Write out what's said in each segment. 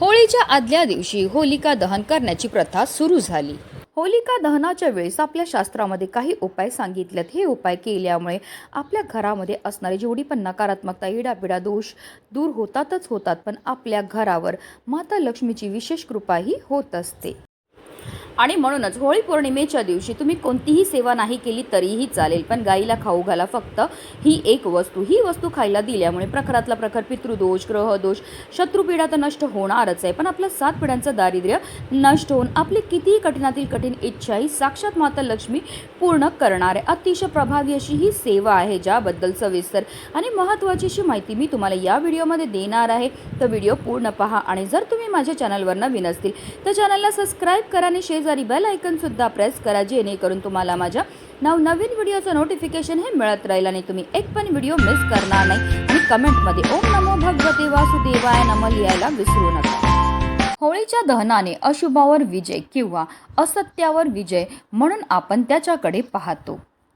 होळीच्या आदल्या दिवशी होलिका दहन करण्याची प्रथा सुरू झाली. होलिका दहनाच्या वेळेस आपल्या शास्त्रामध्ये काही उपाय सांगितलेत. हे उपाय केल्यामुळे आपल्या घरामध्ये असणारी जेवढी पण नकारात्मकता इडापिडा दोष दूर होतातच होतात पण आपल्या घरावर माता लक्ष्मीची विशेष कृपाही होत असते. आणि म्हणूनच होळी पौर्णिमेच्या दिवशी तुम्ही कोणतीही सेवा नाही केली तरीही चालेल. पण गाईला खाऊ घाला फक्त. ही एक वस्तू. ही वस्तू खायला दिल्यामुळे प्रखरातला प्रखर पितृदोष ग्रहदोष शत्रुपीडा तर नष्ट होणारच आहे. पण आपलं सात पिढ्यांचं दारिद्र्य नष्ट होऊन आपली कितीही कठीणातील कठीण इच्छाही साक्षात माता लक्ष्मी पूर्ण करणार आहे. अतिशय प्रभावी अशी ही सेवा आहे ज्याबद्दल सविस्तर आणि महत्त्वाची अशी माहिती मी तुम्हाला या व्हिडिओमध्ये देणार आहे. तर व्हिडिओ पूर्ण पहा आणि जर तुम्ही माझ्या चॅनलवर नवीन असतील तर चॅनलला सबस्क्राईब करा आणि शेजारी बेल आयकनसुद्धा प्रेस करा जेणेकरून तुम्हाला माझ्या नवनवीन व्हिडिओचं नोटिफिकेशन हे मिळत राहील आणि तुम्ही एक पण व्हिडिओ मिस करणार नाही. आणि कमेंटमध्ये ओम नमो भगवते वासुदेवाय नम लिहायला विसरू नका. होळीच्या दहनाने अशुभावर विजय किंवा असत्यावर विजय म्हणून आपण त्याच्याकडे पाहतो.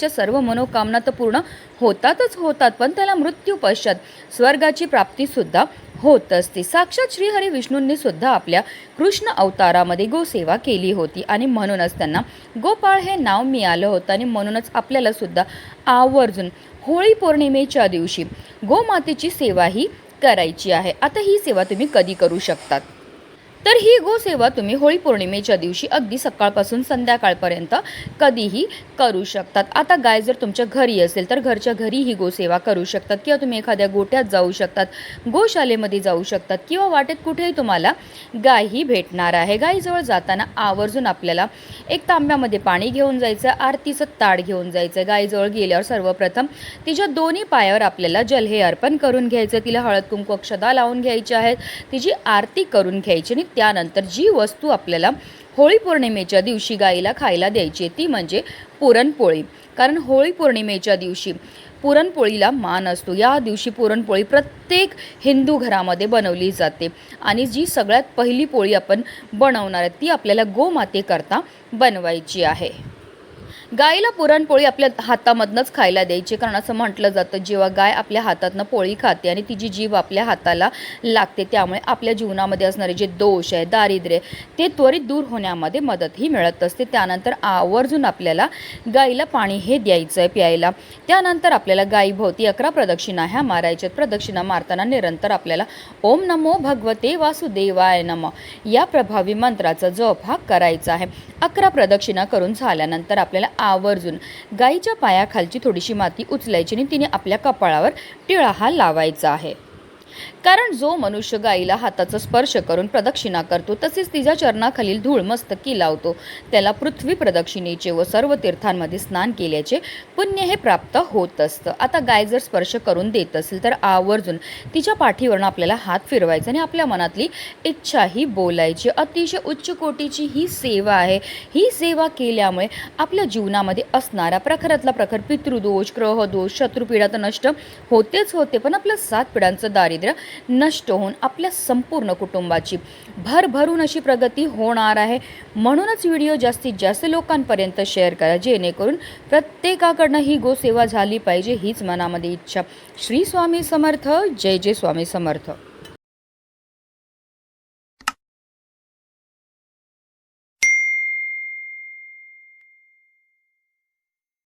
त्याच्या सर्व मनोकामना तर पूर्ण होतातच होतात पण त्याला मृत्यू पश्चात स्वर्गाची प्राप्तीसुद्धा होत असते. साक्षात श्रीहरी विष्णूंनी सुद्धा आपल्या कृष्ण अवतारामध्ये गोसेवा केली होती आणि म्हणूनच त्यांना गोपाळ हे नाव मिळालं होतं आणि म्हणूनच आपल्याला सुद्धा आवर्जून होळी पौर्णिमेच्या दिवशी गोमातेची सेवा ही करायची आहे. आता ही सेवा तुम्ही कधी करू शकतात? तर ही गोसेवा तुम्ही होळी पौर्णिमेच्या दिवशी अगदी सकाळपासून संध्याकाळपर्यंत कधीही करू शकतात. आता गाय जर तुमच्या घरी असेल तर घरच्या घरी ही गोसेवा करू शकतात किंवा तुम्ही एखाद्या गोठ्यात जाऊ शकतात गोशालेमध्ये जाऊ शकतात किंवा वाटेत कुठेही तुम्हाला गाय ही भेटणार आहे. गायीजवळ जाताना आवर्जून आपल्याला एक तांब्यामध्ये पाणी घेऊन जायचं आरतीचं ताड घेऊन जायचं. गायीजवळ गेल्यावर सर्वप्रथम तिच्या दोन्ही पायावर आपल्याला जल हे अर्पण करून घ्यायचं. तिला हळद कुंकू अक्षदा लावून घ्यायची आहेत. तिची आरती करून घ्यायची आणि त्यानंतर जी वस्तू आपल्याला होळी पौर्णिमेच्या दिवशी गाईला खायला द्यायची ती म्हणजे पुरणपोळी. कारण होळी पौर्णिमेच्या दिवशी पुरणपोळीला मान असतो. या दिवशी पुरणपोळी प्रत्येक हिंदू घरामध्ये बनवली जाते. आणि जी सगळ्यात पहिली पोळी आपण बनवणार आहे ती आपल्याला गोमातेकरता बनवायची आहे. गाईला पुरणपोळी आपल्या हातामधनंच खायला द्यायची. कारण असं म्हटलं जातं जेव्हा गाय आपल्या हातातनं पोळी खाते आणि तिची जीभ आपल्या हाताला लागते त्यामुळे आपल्या जीवनामध्ये असणारे जे दोष आहे दारिद्र्य ते त्वरित दूर होण्यामध्ये मदतही मिळत असते. त्यानंतर आवर्जून आपल्याला गाईला पाणी हे द्यायचं आहे प्यायला. त्यानंतर आपल्याला गाईभोवती अकरा प्रदक्षिणा ह्या मारायच्यात प्रदक्षिणा मारताना निरंतर आपल्याला ओम नमो भगवते वासुदेवाय नम या प्रभावी मंत्राचा जप हा करायचा आहे. अकरा प्रदक्षिणा करून झाल्यानंतर आपल्याला आवर्जून. गाईच्या पायाखालची थोडीशी माती उचलायची आणि तिने आपल्या कपाळावर टिळा हा लावायचा आहे. कारण जो मनुष्य गाईला हाताचा स्पर्श करून प्रदक्षिणा करतो तसेच तिच्या चरणाखालील धूळ मस्तकी लावतो. त्याला पृथ्वी प्रदक्षिणेचे व सर्व तीर्थांमध्ये स्नान केल्याचे पुण्य हे प्राप्त होत असतं. आता गाय जर स्पर्श करून देत असेल तर आवर्जून तिच्या पाठीवरून आपल्याला हात फिरवायचा आणि आपल्या मनातली इच्छा ही बोलायची. अतिशय उच्च कोटीची ही सेवा आहे. ही सेवा केल्यामुळे आपल्या जीवनामध्ये असणारा प्रखरातला प्रखर पितृदोष ग्रहदोष शत्रुपीडा तर नष्ट होतेच होते. पण आपल्या सात पिढ्यांचं दारिद्र्य नष्ट होऊन आपल्या संपूर्ण कुटुंबाची भरभरून अशी प्रगती होणार आहे. म्हणूनच व्हिडिओ जास्तीत जास्त लोकांपर्यंत शेअर करा जेणेकरून प्रत्येकाकडनं ही गोसेवा झाली पाहिजे हीच मनामध्ये इच्छा. श्री स्वामी समर्थ जय जय स्वामी समर्थ.